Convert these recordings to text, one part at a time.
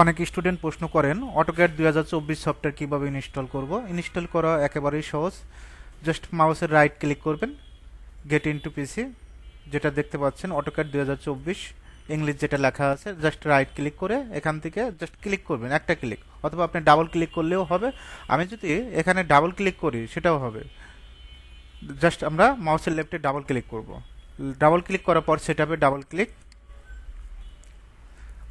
অনেক স্টুডেন্ট প্রশ্ন করেন অটোক্যাড দুই হাজার চব্বিশ সফটওয়্যার কীভাবে ইনস্টল করব? ইনস্টল করা একেবারেই সহজ। জাস্ট মাউসের রাইট ক্লিক করবেন গেট ইনটু পিসি যেটা দেখতে পাচ্ছেন অটোক্যাড দুই হাজার চব্বিশ ইংলিশ যেটা লেখা আছে জাস্ট রাইট ক্লিক করে এখান থেকে জাস্ট ক্লিক করবেন, একটা ক্লিক অথবা আপনি ডাবল ক্লিক করলেও হবে। আমি যদি এখানে ডাবল ক্লিক করি, সেটাও হবে। জাস্ট আমরা মাউসের লেফটে ডাবল ক্লিক করব। ডাবল ক্লিক করার পর সেটাপে ডাবল ক্লিক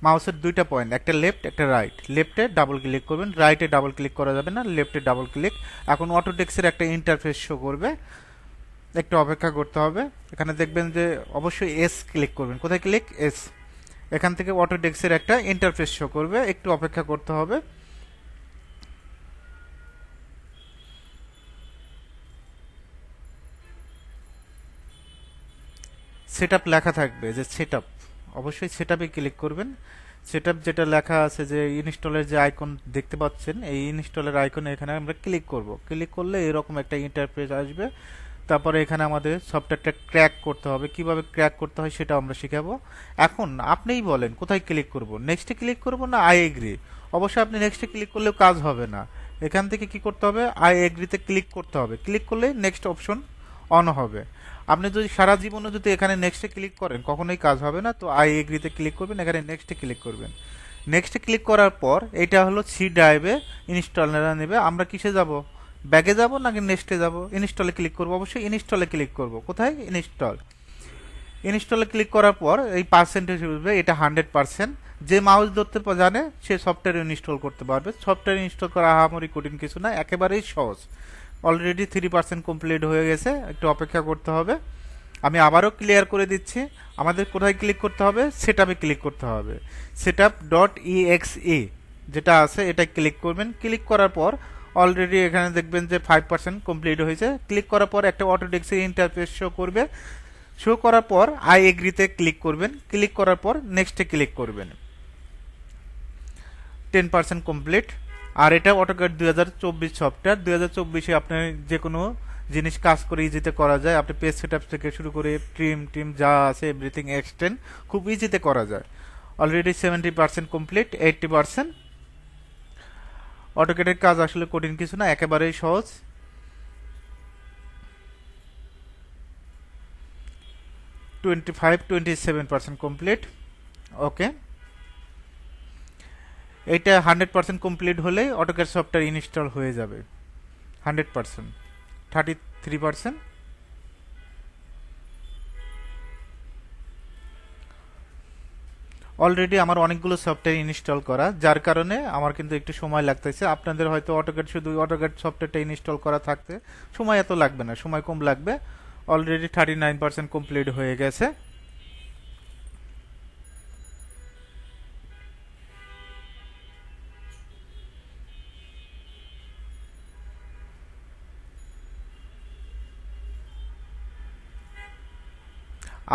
মাউসের দুইটা পয়েন্ট একটা লেফট একটা রাইট লেফটে ডাবল ক্লিক করবেন রাইটে ডাবল ক্লিক করা যাবে না লেফটে ডাবল ক্লিক এখন অটোটেক্সের একটা ইন্টারফেস শো করবে, একটু অপেক্ষা করতে হবে। এখানে দেখবেন যে অবশ্যই এস ক্লিক করবেন। কোথায় ক্লিক এস এখান থেকে অটোডেক্সের একটা ইন্টারফেস শো করবে, একটু অপেক্ষা করতে হবে। সেট লেখা থাকবে যে সেট অবশ্যই সেট ক্লিক করবেন। সেট যেটা লেখা আছে যে ইনস্টলের যে আইকন দেখতে পাচ্ছেন, এই ইনস্টলের আইকনে এখানে আমরা ক্লিক করব। ক্লিক করলে এরকম একটা ইন্টারফেস আসবে। তারপরে এখানে আমাদের সফটওয়্যারটা ক্র্যাক করতে হবে। কীভাবে ক্র্যাক করতে হয় সেটা আমরা শিখাবো। এখন আপনিই বলেন, কোথায় ক্লিক করব? নেক্সটে ক্লিক করব না আই এগ্রি অবশ্যই আপনি নেক্সটে ক্লিক করলেও কাজ হবে না। এখান থেকে কি করতে হবে? আই এগ্রিতে ক্লিক করতে হবে। ক্লিক করলে নেক্সট অপশন অন হবে। আপনি যদি সারা জীবনে যদি এখানে নেক্সটে ক্লিক করেন, কখনোই কাজ হবে না, তো আই এগ্রিতে ক্লিক করবেন, এখানে নেক্সটে ক্লিক করবেন। নেক্সটে ক্লিক করার পর, এটা হলো সি ড্রাইভে ইনস্টল নেবে আমরা কিসে যাব? ব্যাগে যাব নাকি নেক্সটে যাব? ইনস্টলে ক্লিক করব, অবশ্যই ইনস্টলে ক্লিক করব। কোথায়? ইনস্টল ইনস্টলে ক্লিক করার পর, এই পার্সেন্টেজ উঠবে, এটা হান্ড্রেড পার্সেন্ট যে মাউস ধরতে জানে, সে সফটওয়্যার ইনস্টল করতে পারবে। সফটওয়্যার ইনস্টল করা আহামরি কঠিন কিছু না, একেবারেই সহজ। অলরেডি থ্রি পার্সেন্ট কমপ্লিট হয়ে গেছে, একটু অপেক্ষা করতে হবে। আমি আবারও ক্লিয়ার করে দিচ্ছি, আমাদের কোথায় ক্লিক করতে হবে? সেট ক্লিক করতে হবে। সেট আপ ডট ইএক্সই যেটা আছে এটা ক্লিক করবেন। ক্লিক করার পর অলরেডি এখানে দেখবেন যে ফাইভ পার্সেন্ট কমপ্লিট হয়েছে। ক্লিক করার পর একটা অটোডেক্সের ইন্টারফেস শো করবে। শো করার পর আই এগ্রিতে ক্লিক করবেন। ক্লিক করার পর নেক্সটে ক্লিক করবেন। টেন পার্সেন্ট কমপ্লিট আর এটা অটোক্যাড দুই হাজার চব্বিশ সফটওয়্যার। দুই হাজার চব্বিশে আপনি যে কোনো জিনিস কাজ করে ইজিতে করা যায়। আপনি পেজ সেট থেকে শুরু করে ট্রিম টিম যা আছে এভরিথিং এক্সটেন্ড খুব ইজিতে করা যায়। Already seventy percent complete eighty percent অটোকেটের কাজ আসলে কঠিন কিছু না, একেবারেই সহজ। Twenty five twenty seven percent complete okay এইটা হান্ড্রেড পার্সেন্ট কমপ্লিট হলেই অটোকেট সফটওয়্যার ইনস্টল হয়ে যাবে। Hundred percent. Thirty three percent. Already আমার অনেকগুলো সফটওয়্যার ইনস্টল করা, যার কারণে আমার কিন্তু একটু সময় লাগতেছে। আপনাদের হয়তো অটোকেট শুধু অটোকেট সফটওয়্যারটা ইনস্টল করা থাকতে সময় এত লাগবে না, সময় কম লাগবে। Already thirty nine percent complete হয়ে গেছে।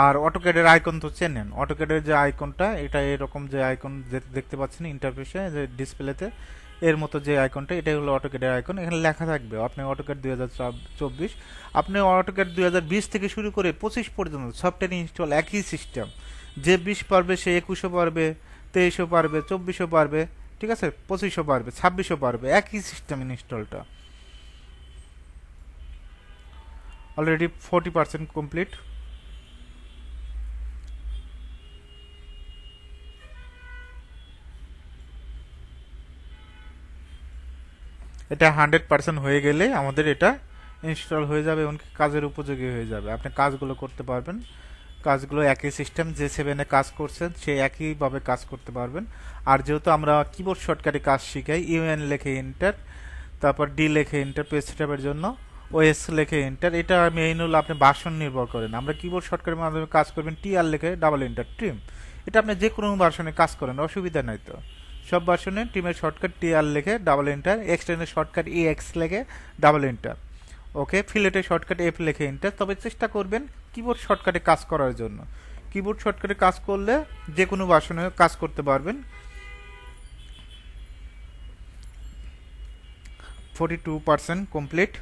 আর অটোকেডের আইকন তো চেনেন। অটোকেডের যে আইকনটা এটা এরকম যে আইকন দেখতে পাচ্ছেন ইন্টারফেসে যে ডিসপ্লেতে এর মতো যে আইকনটা এটাই হলো অটোকেডের আইকন এখানে লেখা থাকবে, আপনি অটোক্যাড দুই হাজার চব্বিশ, আপনি অটোক্যাড দুই হাজার বিশ থেকে শুরু করে পঁচিশ পর্যন্ত সফটওয়্যার ইনস্টল একই সিস্টেম যে বিশ পারবে, সে একুশও পারবে, তেইশও পারবে, চব্বিশও পারবে, ঠিক আছে? পঁচিশও পারবে, ছাব্বিশও পারবে, একই সিস্টেম ইনস্টলটা অলরেডি ফোরটি পার্সেন্ট কমপ্লিট এটা হান্ড্রেড পার্সেন্ট হয়ে গেলে আমাদের এটা ইনস্টল হয়ে যাবে এমনকি কাজের উপযোগী হয়ে যাবে। আপনি কাজগুলো করতে পারবেন। কাজগুলো একই সিস্টেম, যে সেভেনে কাজ করছেন, সে একইভাবে কাজ করতে পারবেন। আর যেহেতু আমরা কিবোর্ড শর্টকাটে কাজ শিখাই ইউএন লেখে ইন্টার তারপর ডি লেখে ইন্টার পেজ সেটআপের জন্য ওএস লেখে ইন্টার এটা মেইন হলো আপনি বাসন নির্ভর করেন। আমরা কিবোর্ড শর্টকাটের মাধ্যমে কাজ করবেন টি আর লেখে ডাবল ইন্টার ট্রিম এটা আপনি যে কোনো বাসনে কাজ করেন, অসুবিধা নাই তো। সব ভার্সনে টিমের শর্টকাট টি আর লেখে ডাবল এন্টার এক্সটেন্ডের শর্টকাট ই এক্স লেখে ডাবল এন্টার ওকে ফিলেটের শর্টকাট এফ লেখে এন্টার তবে চেষ্টা করবেন কিবোর্ড শর্টকাটে কাজ করার জন্য। কিবোর্ড শর্টকাটে কাজ করলে যে কোনো ভার্সনে কাজ করতে পারবেন। Forty two percent complete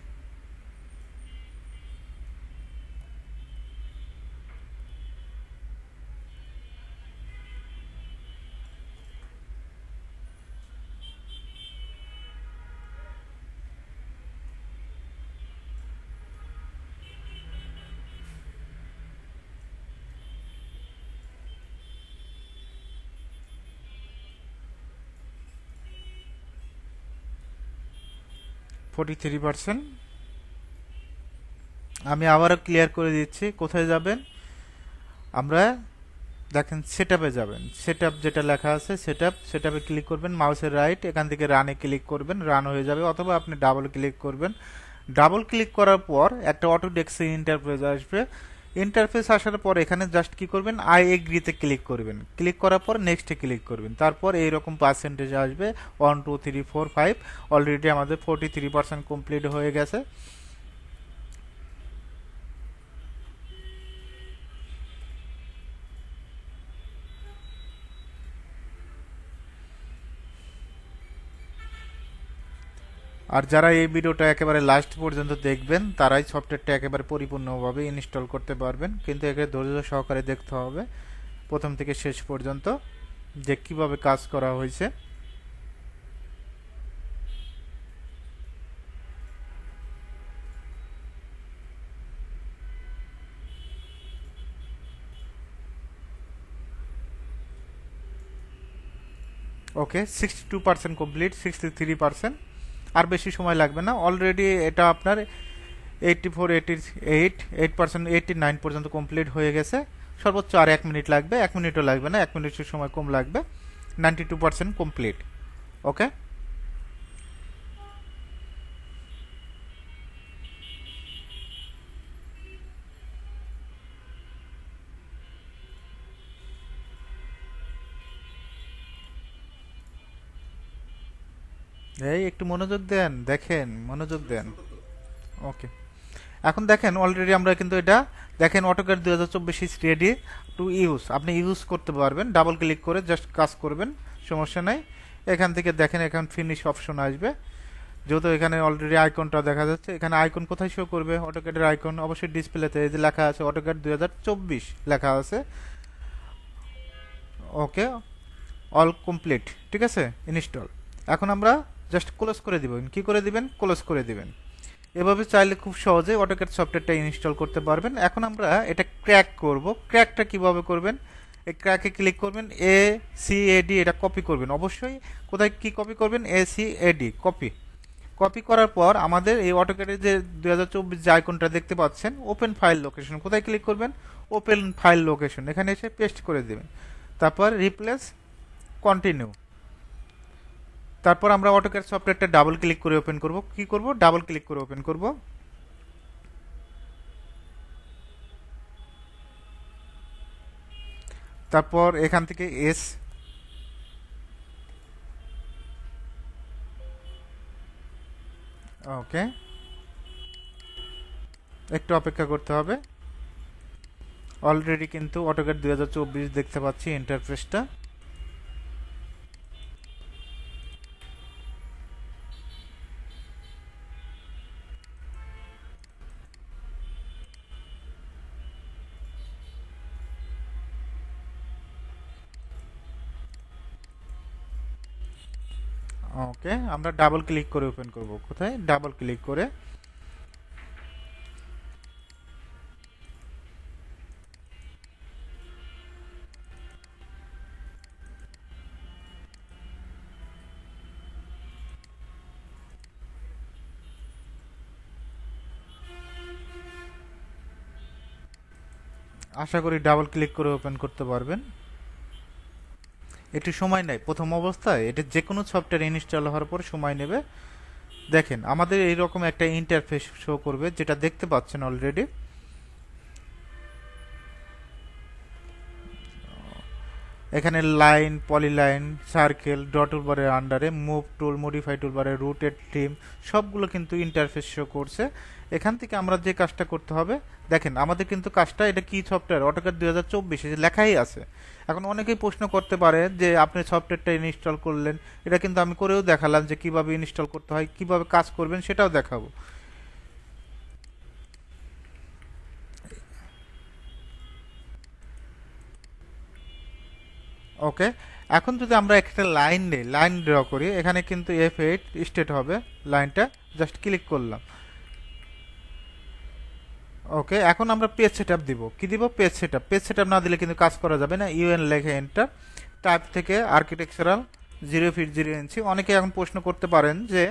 forty three percent আমি আবারও ক্লিয়ার করে দিচ্ছি, কোথায় যাবেন? আমরা দেখেন সেট যাবেন। সেট যেটা লেখা আছে সেট আপ সেট ক্লিক করবেন মাউসের রাইট এখান থেকে রানে ক্লিক করবেন রান হয়ে যাবে, অথবা আপনি ডাবল ক্লিক করবেন। ডাবল ক্লিক করার পর একটা অটো ইন্টারপ্রেজ আসবে। ইন্টারফেস আসার পর এখানে জাস্ট কি করবেন? আই এগ্রিতে ক্লিক করবেন। ক্লিক করার পর নেক্সটে ক্লিক করবেন। তারপর এইরকম পার্সেন্টেজ আসবে। One two three four five already আমাদের ফোর্টি থ্রি পার্সেন্ট কমপ্লিট হয়ে গেছে। আর যারা এই ভিডিওটা একেবারে লাস্ট পর্যন্ত দেখবেন, তারাই সফটওয়্যারটা একেবারে পরিপূর্ণভাবে ইনস্টল করতে পারবেন। কিন্তু একে ধৈর্য সহকারে দেখতে হবে, প্রথম থেকে শেষ পর্যন্ত, যে কীভাবে কাজ করা হয়েছে। Okay sixty two percent complete sixty three percent আর বেশি সময় লাগবে না। অলরেডি এটা আপনার eighty four eighty eight eight percent eighty nine পর্যন্ত কমপ্লিট হয়ে গেছে। সর্বোচ্চ আর এক মিনিট লাগবে। এক মিনিটও লাগবে না। এক মিনিটের সময় কম লাগবে। Ninety two percent complete okay এই একটু মনোযোগ দেন, দেখেন, মনোযোগ দেন। ওকে এখন দেখেন অলরেডি আমরা কিন্তু এটা, দেখেন অটোকার দুই হাজার চব্বিশ ইস রেডি টু ইউজ আপনি ইউজ করতে পারবেন ডাবল ক্লিক করে জাস্ট কাজ করবেন, সমস্যা নাই। এখান থেকে দেখেন, এখান ফিনিশ অপশন আসবে। যেহেতু এখানে অলরেডি আইকনটা দেখা যাচ্ছে, এখানে আইকন কোথায় শো করবে? অটোক্যাডের আইকন অবশ্যই ডিসপ্লেতে এই যে লেখা আছে দুই হাজার চব্বিশ লেখা আছে। ওকে অল কমপ্লিট ঠিক আছে? ইনস্টল এখন আমরা জাস্ট ক্লোজ করে দিবেন। কি করে দিবেন? ক্লোজ করে দিবেন। এভাবে চাইলে খুব সহজে অটোক্যাড সফটওয়্যারটা ইনস্টল করতে পারবেন। এখন আমরা এটা ক্র্যাক করব। ক্র্যাকটা কীভাবে করবেন? এই ক্র্যাকে ক্লিক করবেন। এ সি এডি এটা কপি করবেন। অবশ্যই কোথায় কি কপি করবেন? A C A D copy copy করার পর আমাদের এই অটোক্যাডের যে দু হাজার চব্বিশ যে আইকনটা দেখতে পাচ্ছেন ওপেন ফাইল লোকেশন কোথায় ক্লিক করবেন? ওপেন ফাইল লোকেশন এখানে এসে পেস্ট করে দেবেন। তারপর রিপ্লেস কন্টিনিউ তারপর আমরা অটোক্যাড সফটওয়্যারটা ডাবল ক্লিক করে ওপেন করব। কি করব? ডাবল ক্লিক করে ওপেন করব। তারপর এখান থেকে এস ওকে একটু অপেক্ষা করতে হবে। অলরেডি কিন্তু অটোক্যাড দুই দেখতে পাচ্ছি ইন্টারফেসটা ওকে, আমরা ডাবল ক্লিক করে ওপেন করব। কোথায়? ডাবল ক্লিক করে। আশা করি ডাবল ক্লিক করে ওপেন করতে পারবেন। একটু সময় নেয়। প্রথম অবস্থায় এটা যে কোনো সফটওয়্যার ইনস্টল হওয়ার পর সময় নেবে। দেখেন, আমাদের এইরকম একটা ইন্টারফেস শো করবে, যেটা দেখতে পাচ্ছেন অলরেডি এখানে লাইন পলিলাইন সার্কেল ডট টুলবারের আন্ডারে মুভ টুল মডিফাই টুলবারের রুটেড থিম সবগুলো কিন্তু ইন্টারফেস শো করছে। এখান থেকে আমরা যে কাজটা করতে হবে, দেখেন, আমাদের কিন্তু কাজটা এটা কি সফটওয়্যার অটোকার দুই হাজার চব্বিশে যে লেখাই আছে। এখন অনেকেই প্রশ্ন করতে পারে যে, আপনি সফটওয়্যারটা ইনস্টল করলেন, এটা কিন্তু আমি করেও দেখালাম যে কীভাবে ইনস্টল করতে হয়, কীভাবে কাজ করবেন সেটাও দেখাবো। ওকে এখন যদি আমরা একটা লাইন নেই লাইন ড্র করি, এখানে কিন্তু এফ এইট স্টেট হবে লাইনটা জাস্ট ক্লিক করলাম। ওকে এখন আমরা পেজ সেটআপ দিব। কি দিব? পেজ সেটআপ পেজ সেটআপ না দিলে কিন্তু কাজ করা যাবে না। ইউএন লেখে এন্টার টাইপ থেকে architectural zero feet zero inch অনেকে এখন প্রশ্ন করতে পারেন যে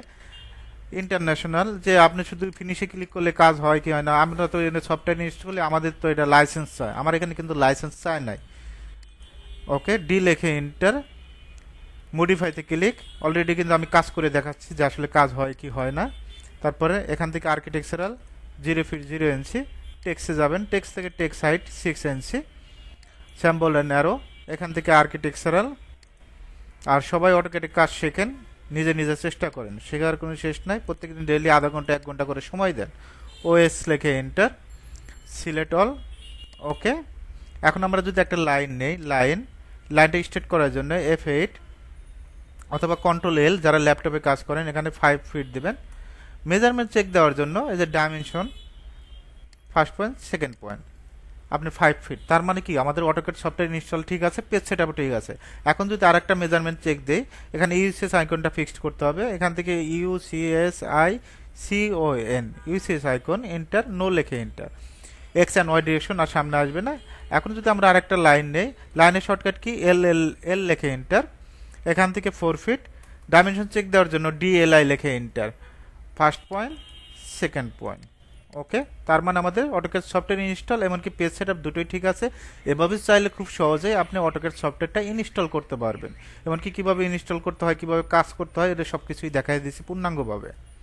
ইন্টারন্যাশনাল যে আপনি শুধু ফিনিশে ক্লিক করলে কাজ হয় কি হয় না? আমরা তো এখানে সফটওয়্যার ইনস্টল আমাদের তো এটা লাইসেন্স চায় আমার এখানে কিন্তু লাইসেন্স চায় নাই। ওকে ডি লেখে ইন্টার মডিফাইতে ক্লিক অলরেডি কিন্তু আমি কাজ করে দেখাচ্ছি যে আসলে কাজ হয় কি হয় না। তারপরে এখান থেকে architectural zero feet zero inch টেক্সে যাবেন। টেক্স থেকে text height six inch symbol and arrow এখান থেকে আর্কিটেকচারাল আর সবাই অটোকেটে কাজ শেখেন, নিজে নিজে চেষ্টা করেন। শেখার কোনো শেষ নাই। প্রত্যেকদিন ডেইলি আধা ঘণ্টা, এক ঘণ্টা করে সময় দেন। ওএস লেখে এন্টার সিলেক্ট অল ওকে এখন আমরা যদি একটা লাইন নেই লাইন লাইনটা স্টেট করার জন্য এফ এইট অথবা কন্ট্রোল এল যারা ল্যাপটপে কাজ করেন, এখানে ফাইভ ফিট দেবেন। মেজারমেন্ট চেক দেওয়ার জন্য এই যে dimension first point second point আপনি ফাইভ ফিট তার মানে কি? আমাদের অটোকেট সফটওয়্যার ইনস্টল ঠিক আছে পেজ সেট ঠিক আছে। এখন যদি আরেকটা মেজারমেন্ট চেক দেই, এখানে ইউসিএস আইকনটা ফিক্সড করতে হবে। এখান থেকে UCS I C O N UCS icon enter no লেখে enter X and Y direction আর সামনে আসবে না। এখন যদি আমরা আরেকটা লাইন নেই লাইনের শর্টকাট কি? এল এল এল লেখে এন্টার এখান থেকে ফোর ফিট ডাইমেনশন চেক দেওয়ার জন্য ডিএলআই লেখে enter first point, second point. Okay? তার মানে আমাদের অটোকেট সফটওয়্যার ইনস্টল, এমনকি পেজ সেট আপ দুটোই ঠিক আছে। এভাবে চাইলে খুব সহজেই আপনি অটোকেট সফটওয়্যারটা ইনস্টল করতে পারবেন। এমনকি কীভাবে ইনস্টল করতে হয়, কীভাবে কাজ করতে হয়, এটা সব কিছুই দেখাই দিয়েছি পূর্ণাঙ্গভাবে।